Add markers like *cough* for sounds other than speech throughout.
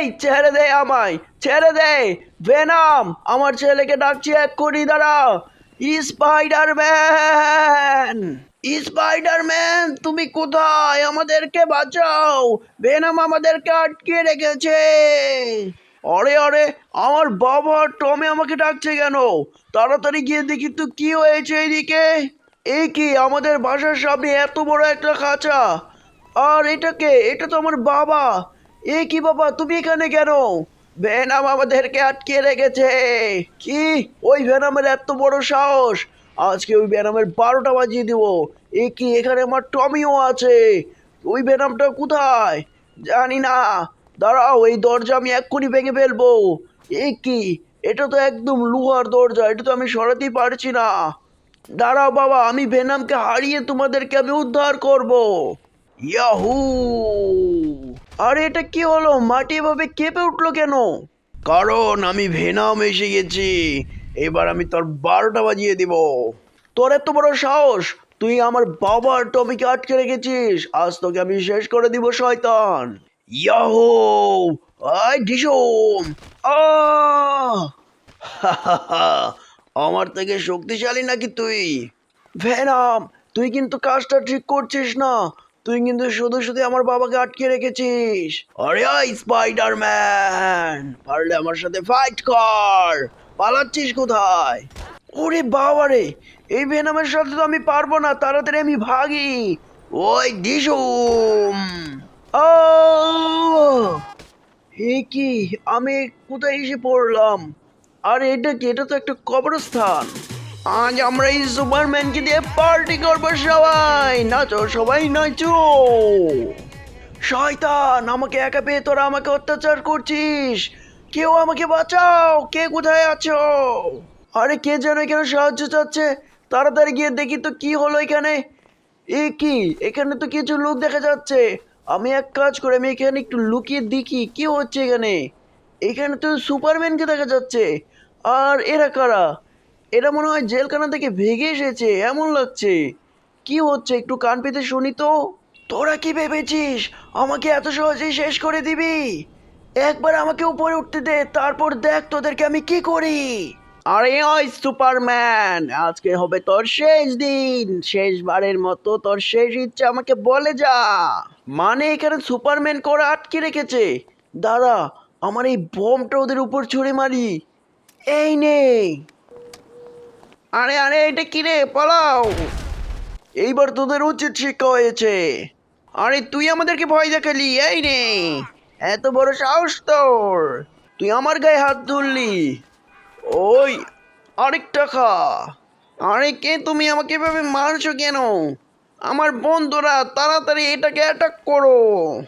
এই ছেড়ে দে আমায়, ছেড়ে দে। ভেনাম, আমার ছেলেকে ডাকছি এক্ষুনি দাঁড়া স্পাইডারম্যান স্পাইডারম্যান, তুমি কোথায়? আমাদেরকে বাঁচাও। ভেনাম আমাদেরকে আটকে রেখেছে। আরে আরে, আমার বাবা টমে আমাকে ডাকছে কেন? তাড়াতাড়ি গিয়ে দেখি তো কি হয়েছে এইদিকে। এই কি, আমাদের বাসার সামনে এত বড় একটা খাঁচা? আর এটাকে এটা তো আমার বাবা। এ কি বাবা, তুমি এখানে কেন? ভেনাম আমাদেরকে আটকে রেখেছে। কি? ওই ভেনামের এত বড় সাহস। আজকে ওই ভেনামের বারোটা বাজিয়ে দিব। এ কি, এখানে আমার টমিও আছে। ওই ভেনামটা কোথায়? জানি না। দাঁড়াও, এই দরজা আমি এক্ষুনি ভেঙে ফেলব। এ কি? এটা তো একদম লোহার দরজা, এটা তো আমি সরাতেই পারছি না। দাঁড়াও বাবা, আমি ভেনামকে হারিয়ে তোমাদেরকে আমি উদ্ধার করব। ইয়াহু! আরে এটা কি হলো? মাটি এভাবে কেঁপে উঠল কেন? কারণ আমি ভেনাম এসে গেছি। এবার আমি তোর বারোটা বাজিয়ে দিব। তোর এত বড় সাহস? তুই আমার বাবার টমিকে আটকে রেখেছিস। আজ তোকে আমি শেষ করে দিব, শয়তান। ইয়াহু! আই ডিসুম! *laughs* আমার থেকে শক্তিশালী নাকি তুই? ভেনাম, তুই কিন্তু কাজটা ঠিক করছিস না। তুই কিন্তু শুধু শুধু আমার বাবাকে আটকে রেখেছিস। আরে স্পাইডারম্যান! পারলে আমার সাথে ফাইট কর। পালাচ্ছিস কোথায়? ওরে বাবা রে এই ভেনামের সাথে তো আমি পারব না, তাড়াতাড়ি আমি ভাগি। ওই ডিসুম! আহ! এ কি, আমি কোথায় এসে পড়লাম? আর এটা কি, এটা তো একটা কবরস্থান। আজ আমরা এই সুপারম্যানকে দিয়ে পার্টি করব সবাই। নাচো সবাই নাচো। শয়তান, আমাকে একা পেয়ে তোরা আমাকে অত্যাচার করছিস। কেউ আমাকে বাঁচাও। কে কোথায় আছো? আরে কে যেন এখানে সাহায্য চাচ্ছে? তাড়াতাড়ি গিয়ে দেখি তো কি হলো এখানে। এ কি? এখানে তো কিছু লোক দেখা যাচ্ছে। আমি এক কাজ করে, আমি এখানে একটু লুকিয়ে দেখি কি হচ্ছে এখানে। এখানে তো সুপারম্যানকে দেখা যাচ্ছে। আর এরা কারা? এরা মনে হয় জেলখানা থেকে ভেগে এসেছে, এমন লাগছে। কি হচ্ছে, একটু কান পেতে শুনি তো। তোরা কি ভেবেছিস? আমাকে এত সহজেই শেষ করে দিবি? একবার আমাকে উপরে উঠতে দে, তারপর দেখ তোদেরকে আমি কি করি। আরে ওই সুপারম্যান, আজকে হবে তোর শেষ দিন। শেষবারের মতো তোর শেষ ইচ্ছা আমাকে বলে যা। মানে এখানে সুপারম্যান করে আটকে রেখেছে। দাঁড়া, আমার এই বোমটা ওদের উপর ছুঁড়ে মারি। এই নে। আরে আরে, এটা কি রে? পালাও। এইবার তোদের উচিত শিক্ষা হয়েছে। আরে, তুই আমাদেরকে ভয় দেখালি, এই নে। এত বড় সাহস তোর। তুই আমার গায়ে হাত ধরলি। ওই, আরেকটা খা। আরে, কে তুমি আমাকে এভাবে মারছো কেন? আমার বন্ধুরা, তাড়াতাড়ি এটাকে অ্যাটাক করো।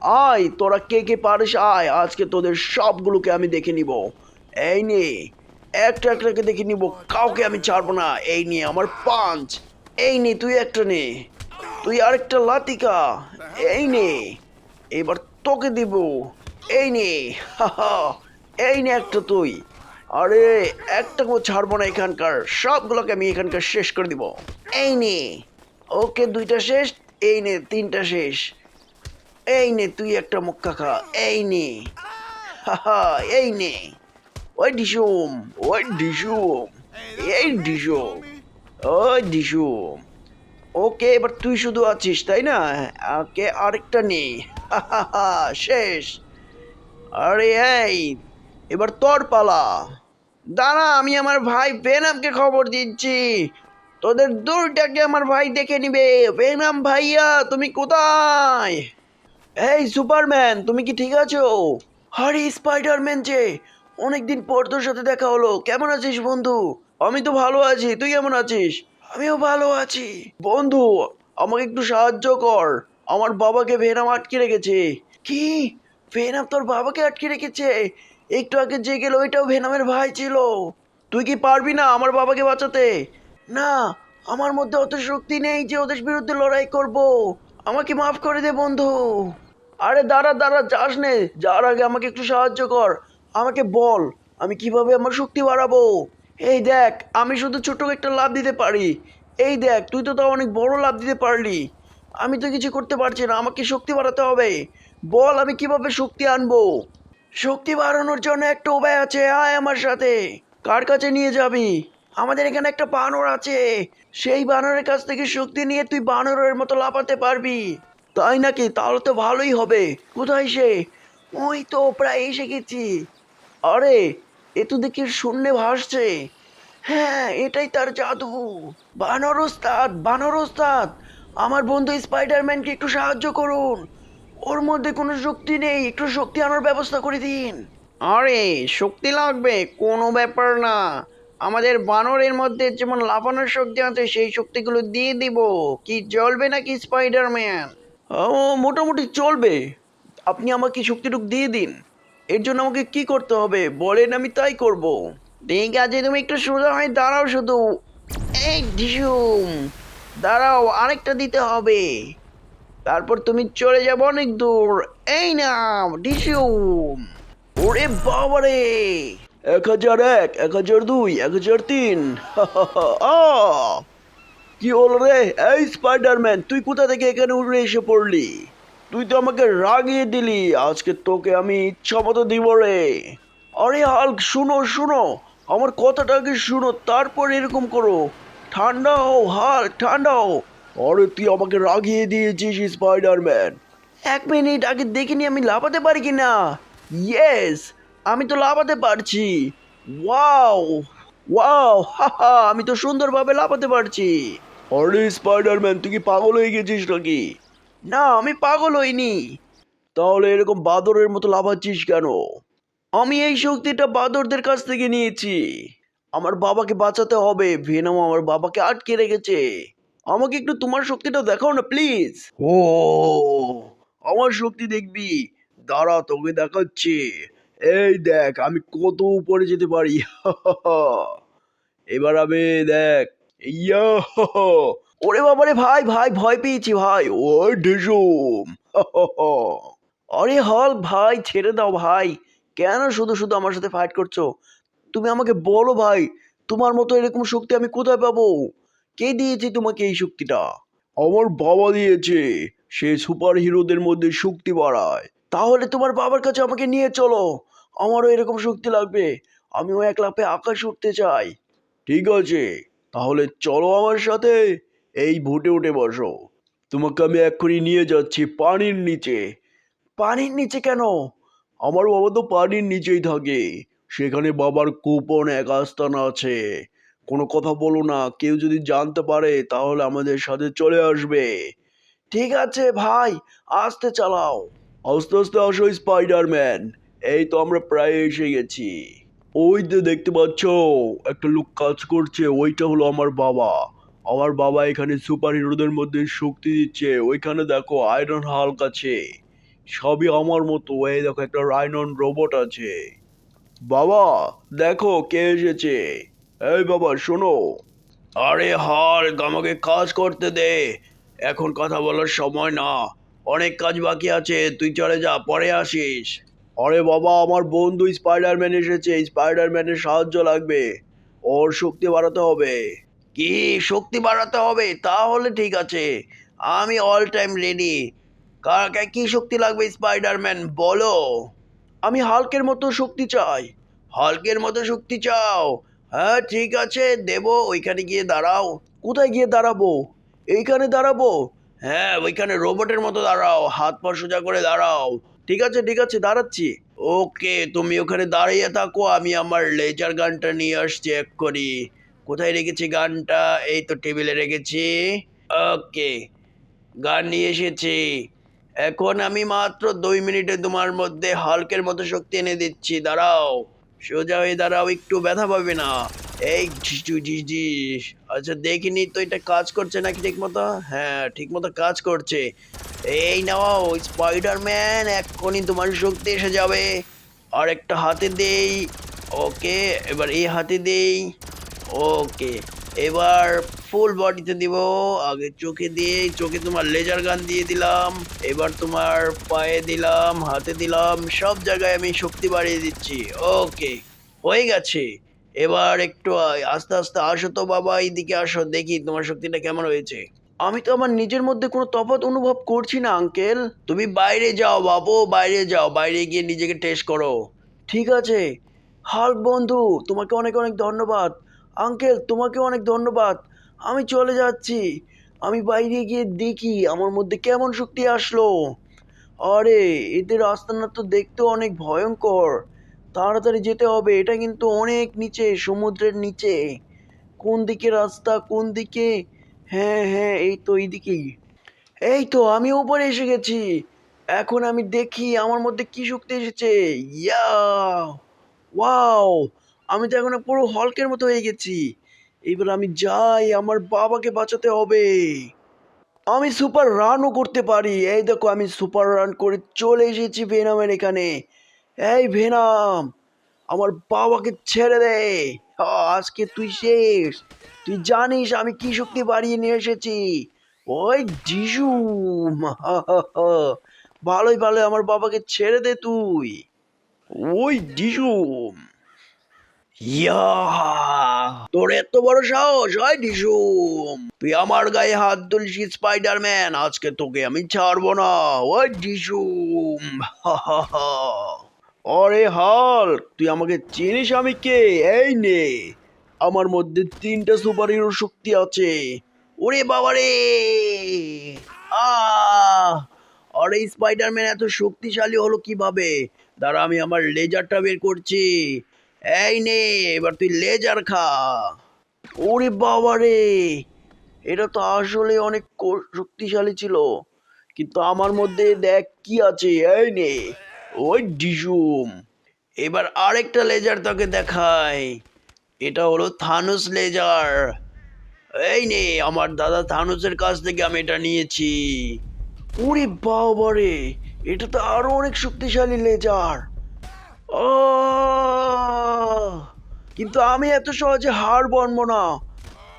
আয়, তোরা কে কে পারিস, আয়। আজকে তোদের সবগুলোকে আমি দেখে নিব। এই নে একটা একটাকে দেখে নিব। কাউকে আমি ছাড়বো না। এই নিয়ে আমার পাঞ্চ। এই নে তুই একটা নে। তুই আরেকটা লাতিকা। এই নে এবার তোকে দিব। এই নে এই নে একটা তুই। আরে একটা একটাকেও ছাড়বো না এখানকার। সবগুলোকে আমি এখানকার শেষ করে দিব। এই নে। ওকে দুইটা শেষ। এই নে তিনটা শেষ। এই নে তুই একটা মুক্কা খা এই নে। হাহা, এই নে। ওই ডিসুম ওই ডিসুম এই ডিসুম ওই ডিসুম ওকে এবার তুই শুধু আছিস তাই না? ওকে আরেকটা নে। হাহাহা, শেষ। আরে এই এবার তোর পালা। দাঁড়া আমি আমার ভাই বেনামকে খবর দিচ্ছি। তোদের দুইটাকে আমার ভাই দেখে নিবে। বেনাম ভাইয়া তুমি কোথায়? এই সুপারম্যান তুমি কি ঠিক আছো? আরে স্পাইডারম্যান যে অনেকদিন পর তোর সাথে দেখা হলো। কেমন আছিস বন্ধু? আমি তো ভালো আছি। তুই কেমন আছিস? আমিও ভালো আছি। বন্ধু আমাকে একটু সাহায্য কর। আমার বাবাকে ভেনাম আটকে রেখেছে। কি? ভেনাম তোর বাবাকে আটকে রেখেছে? একটু আগে যে গেল ওইটাও ভেনামের ভাই ছিল। তুই কি পারবি না আমার বাবাকে বাঁচাতে? না আমার মধ্যে অত শক্তি নেই যে ওদের বিরুদ্ধে লড়াই করব। আমাকে মাফ করে দে বন্ধু। আরে দাঁড়া দাঁড়া যাস নে। যার আগে আমাকে একটু সাহায্য কর। আমাকে বল, আমি কীভাবে আমার শক্তি বাড়াবো? এই দেখ, আমি শুধু ছোট একটা লাভ দিতে পারি। এই দেখ, তুই তো তাও অনেক বড় লাভ দিতে পারলি। আমি তো কিছু করতে পারছি না, আমাকে শক্তি বাড়াতে হবে। বল, আমি কীভাবে শক্তি আনব? শক্তি বাড়ানোর জন্য একটা উপায় আছে, আয় আমার সাথে। কার কাছে নিয়ে যাবি? আমাদের এখানে একটা বানর আছে। সেই বানরের কাছ থেকে শক্তি নিয়ে তুই বানরের মতো লাফাতে পারবি। তাই নাকি? তাহলে তো ভালোই হবে। কোথায় সে? ওই তো প্রায় এসে গেছি। আরে, এ তো দেখি শূন্যে ভাসছে। হ্যাঁ এটাই তার জাদু। বানর ওস্তাদ বানর ওস্তাদ। আমার বন্ধু স্পাইডারম্যানকে একটু সাহায্য করুন। ওর মধ্যে কোনো শক্তি নেই, একটু শক্তি আনার ব্যবস্থা করে দিন। আরে, শক্তি লাগবে, কোনো ব্যাপার না। আমাদের বানরের মধ্যে যেমন লাফানোর শক্তি আছে, সেই শক্তিগুলো দিয়ে দিব। কি চলবে নাকি স্পাইডারম্যান? ও, মোটামুটি চলবে। আপনি আমাকে শক্তিটুক দিয়ে দিন। এর জন্য আমাকে কি করতে হবে? বলেন, আমি তাই করব। ঠিক আছে, তুমি একটু সোজা হয়ে দাঁড়াও শুধু। এই ঢিসুম দাঁড়াও, আরেকটা দিতে হবে। তারপর তুমি চলে যাব অনেক দূর। এই না ডিসিউম ওরে বাবারে! এক হাজার এক এক হাজার দুই, এক হাজার তিন! কি হলো রে? এই, স্পাইডারম্যান, তুই কোথা থেকে এখানে উড়ে এসে পড়লি? তুই তো আমাকে রাগিয়ে দিলি। আজকে তোকে আমি ইচ্ছা মতো দিব রে। আরে হাল্ক, শুনো শুনো। আমার কথাটা আগে শুনো? তারপর এরকম করো। ঠান্ডা হও হাল ঠান্ডা হও। আরে তুই আমাকে রাগিয়ে দিয়েছিস, স্পাইডারম্যান। এক মিনিট আগে দেখিনি আমি লাফাতে পারি কি না ইয়েস, আমি তো লাফাতে পারছি। ওয়াও ওয়াও হা, আমি তো সুন্দরভাবে লাফাতে পারছি। আরে স্পাইডারম্যান, তুই কি পাগল হয়ে গেছিস নাকি? না আমি পাগল হইনি। তাহলে এরকম বাদরের মতো লাভাচ্ছিস কেন? আমি এই শক্তিটা বাদরদের কাছ থেকে নিয়েছি। আমার বাবাকে বাঁচাতে হবে। ভেনাম আমার বাবাকে আটকে রেখেছে। আমাকে একটু তোমার শক্তিটা দেখাও না প্লিজ। ও আমার শক্তি দেখবি। দাঁড়া তোকে দেখাচ্ছি। এই দেখ আমি কত উপরে যেতে পারি। *laughs* এবার আমি দেখ ইয়া ওরে বাবারে ভাই ভাই, ভয় পেয়েছি ভাই। ও *laughs* আরে হল ভাই, ছেড়ে দাও ভাই। কেন শুধু শুধু আমার সাথে ফাইট করছ? তুমি আমাকে বলো ভাই, তোমার মতো এরকম শক্তি আমি কোথায় পাবো? কে দিয়েছে তোমাকে এই শক্তিটা? আমার বাবা দিয়েছে। সে সুপার হিরোদের মধ্যে শক্তি বাড়ায়। তাহলে তোমার বাবার কাছে আমাকে নিয়ে চলো। আমারও এরকম শক্তি লাগবে। আমিও এক লাফে আকাশ উঠতে চাই। ঠিক আছে, তাহলে চলো আমার সাথে। এই ভুটে উঠে বসো। তোমাকে আমি এক্ষুনি নিয়ে যাচ্ছি পানির নিচে। পানির নিচে কেন? আমার বাবা তো পানির নিচেই থাকে। সেখানে বাবার কুপন, এক আস্তানা আছে। কোনো কথা বলো না, কেউ যদি জানতে পারে তাহলে আমাদের সাথে চলে আসবে। ঠিক আছে ভাই, আস্তে চালাও। আস্তে আস্তে আসো স্পাইডারম্যান। এই তো আমরা প্রায় এসে গেছি। ওই যে দেখতে পাচ্ছ, একটা লোক কাজ করছে, ওইটা হলো আমার বাবা। আমার বাবা এখানে সুপার হিরোদের মধ্যে শক্তি দিচ্ছে। ওইখানে দেখো আয়রন হাল্ক আছে। সবই আমার মতো। এই দেখো একটা রাইনন রোবট আছে। বাবা, দেখো কে এসেছে। এই বাবা, শোনো। আরে হাল্ক আমাকে কাজ করতে দে। এখন কথা বলার সময় না। অনেক কাজ বাকি আছে। তুই চলে যা, পরে আসিস। আরে বাবা, আমার বন্ধু স্পাইডারম্যান এসেছে। স্পাইডারম্যানের সাহায্য লাগবে। ওর শক্তি বাড়াতে হবে। কি শক্তি বাড়াতে হবে? তাহলে ঠিক আছে। আমি অল টাইম রেডি কার কার কি শক্তি লাগবে স্পাইডারম্যান বলো। আমি হাল্কের মতো শক্তি চাই। হাল্কের মতো শক্তি চাও। হ্যাঁ ঠিক আছে, দেব। ওইখানে গিয়ে দাঁড়াও। কোথায় গিয়ে দাঁড়াবো? এইখানে দাঁড়াবো? হ্যাঁ ওইখানে রোবটের মতো দাঁড়াও। হাত পা সোজা করে দাঁড়াও। ঠিক আছে ঠিক আছে, দাঁড়াচ্ছি। ওকে, তুমি ওখানে দাঁড়িয়ে থাকো। আমি আমার লেজার গানটা নিয়ে আসছি এক্ষুনি। কোথায় রেখেছি গানটা? এই তো টেবিলে রেখেছি। ওকে গান নিয়ে এসেছি। এখন আমি মাত্র দুই মিনিটে তোমার মধ্যে হালকের মতো শক্তি এনে দিচ্ছি। দাঁড়াও, সোজা হয়ে দাঁড়াও, একটু ব্যথা পাবে না। এই আচ্ছা দেখিনি তো এটা কাজ করছে নাকি ঠিক মতো হ্যাঁ ঠিক মতো কাজ করছে। এই নাও স্পাইডারম্যান এক্ষুনি তোমার শক্তি এসে যাবে। আর একটা হাতে দেই। ওকে এবার এই হাতে দেই। ওকে এবার ফুল বডিতে দিব। আগে চোখে দিয়ে চোখে তোমার লেজার গান দিয়ে দিলাম। এবার তোমার পায়ে দিলাম, হাতে দিলাম, সব জায়গায় আমি শক্তি বাড়িয়ে দিচ্ছি। ওকে হয়ে গেছে। এবার একটু আস্তে আস্তে আসো তো বাবা, এইদিকে আসো, দেখি তোমার শক্তিটা কেমন হয়েছে। আমি তো আমার নিজের মধ্যে কোনো তফাৎ অনুভব করছি না আঙ্কেল তুমি বাইরে যাও বাবু, বাইরে যাও, বাইরে গিয়ে নিজেকে টেস্ট করো। ঠিক আছে। হাল্ক বন্ধু, তোমাকে অনেক অনেক ধন্যবাদ। আঙ্কেল, তোমাকে অনেক ধন্যবাদ। আমি চলে যাচ্ছি। আমি বাইরে গিয়ে দেখি আমার মধ্যে কেমন শক্তি আসলো। আরে, এদের আস্তানা তো দেখতে অনেক ভয়ঙ্কর। তাড়াতাড়ি যেতে হবে, এটা কিন্তু অনেক নিচে, সমুদ্রের নিচে। কোন দিকে রাস্তা, কোন দিকে? হ্যাঁ হ্যাঁ এই তো এইদিকেই। এই তো, আমি উপরে এসে গেছি। এখন আমি দেখি আমার মধ্যে কি শক্তি এসেছে। Yeah wow! আমি তো এখন পুরো হলকের মতো হয়ে গেছি। এবার আমি যাই, আমার বাবাকে বাঁচাতে হবে। আমি সুপার রানও করতে পারি। এই দেখো, আমি সুপার রান করে চলে এসেছি ভেনামের এখানে। এই ভেনাম, আমার বাবাকে ছেড়ে দে। আজকে তুই শেষ। তুই জানিস আমি কি শক্তি বাড়িয়ে নিয়ে এসেছি? ওই যিশু ভালোই ভালো আমার বাবাকে ছেড়ে দে তুই। ওই যিশু ইয়া তোর এত বড় সাহস, হয় ডিসুম! তুই আমার গায়ে হাত তুলছিস স্পাইডারম্যান আজকে তোকে আমি ছাড়বো না ওই ডিসুম! আরে হাল তুই আমাকে চিনিস আমি কে? এই নে। আমার মধ্যে তিনটা সুপার হিরো শক্তি আছে। ওরে বাবারে! আহ! আরে স্পাইডারম্যান এত শক্তিশালী হলো কীভাবে? দাঁড়া, আমি আমার লেজারটা বের করছি। এই নে, এবার তুই লেজার খা। ওরে বাবা রে, এটা তো আসলে অনেক শক্তিশালী ছিল। কিন্তু আমার মধ্যে দেখ কি আছে, এই নে, ওই ডিজুম এবার আরেকটা লেজার তোকে দেখাই, এটা হলো থানুস লেজার এই নে, আমার দাদা থানুসের কাছ থেকে আমি এটা নিয়েছি। ওরে বাবা রে, এটা তো আরও অনেক শক্তিশালী লেজার আহ! কিন্তু আমি এত সহজে হার মানবো না।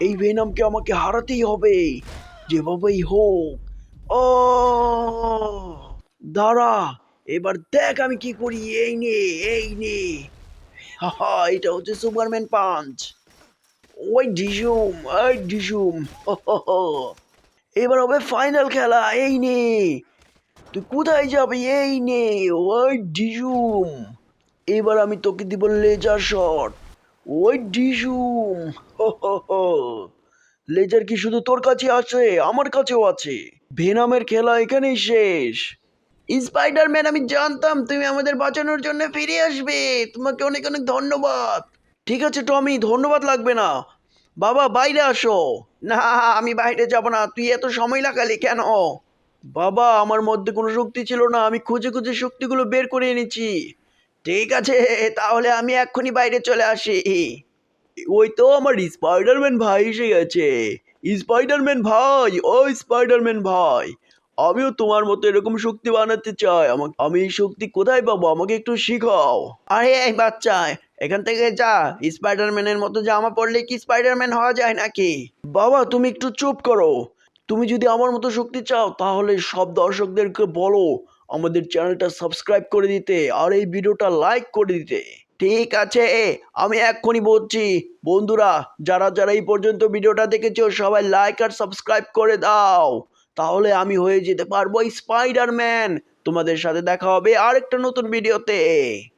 এই ভেনামকে আমাকে হারাতেই হবে। যেভাবেই হোক। ও দাঁড়া, এবার দেখ আমি কি করি। এই নে এই নে। এটা হচ্ছে সুপারম্যান পাঞ্চ। ওই ডিসুম ওই ডিসুম। এবার হবে ফাইনাল খেলা। এই নে। তুই কোথায় যাবি? এই নে, ওই ডিসুম। এবার আমি তোকে দিব লেজার শট ওই ডিসুম লেজার কি শুধু তোর কাছে আছে, আমার কাছেও আছে। ভেনামের খেলা এখানেই শেষ। স্পাইডারম্যান আমি জানতাম তুমি আমাদের বাঁচানোর জন্য ফিরে আসবে। তোমাকে অনেক অনেক ধন্যবাদ। ঠিক আছে, টমি, ধন্যবাদ লাগবে না। বাবা, বাইরে আসো। না, আমি বাইরে যাব না। তুই এত সময় লাগালি কেন? বাবা, আমার মধ্যে কোনো শক্তি ছিল না। আমি খুঁজে খুঁজে শক্তিগুলো বের করে এনেছি। ঠিক আছে, তাহলে আমি এক্ষুনি বাইরে চলে আসি। ওই তো আমার স্পাইডারম্যান ভাই এসে গেছে। স্পাইডারম্যান ভাই, ও স্পাইডারম্যান ভাই, আমিও তোমার মতো এরকম শক্তি বানাতে চাই। আমাকে, আমি এই শক্তি কোথায় পাবো? আমাকে একটু শিখাও। আরে, এই বাচ্চা, এখান থেকে যা। স্পাইডারম্যানের মতো জামা পরলে কি স্পাইডারম্যান হওয়া যায় নাকি? বাবা, তুমি একটু চুপ করো। তুমি যদি আমার মতো শক্তি চাও, তাহলে সব দর্শকদেরকে বলো। আমাদের চ্যানেলটা সাবস্ক্রাইব করে দিতে আর এই ভিডিওটা লাইক করে দিতে। ঠিক আছে, আমি এক্ষুনি বলছি, বন্ধুরা, যারা যারা এই পর্যন্ত ভিডিওটা দেখেছ, সবাই লাইক আর সাবস্ক্রাইব করে দাও। তাহলে আমি হয়ে যেতে পারব স্পাইডারম্যান তোমাদের সাথে দেখা হবে আরেকটা নতুন ভিডিওতে।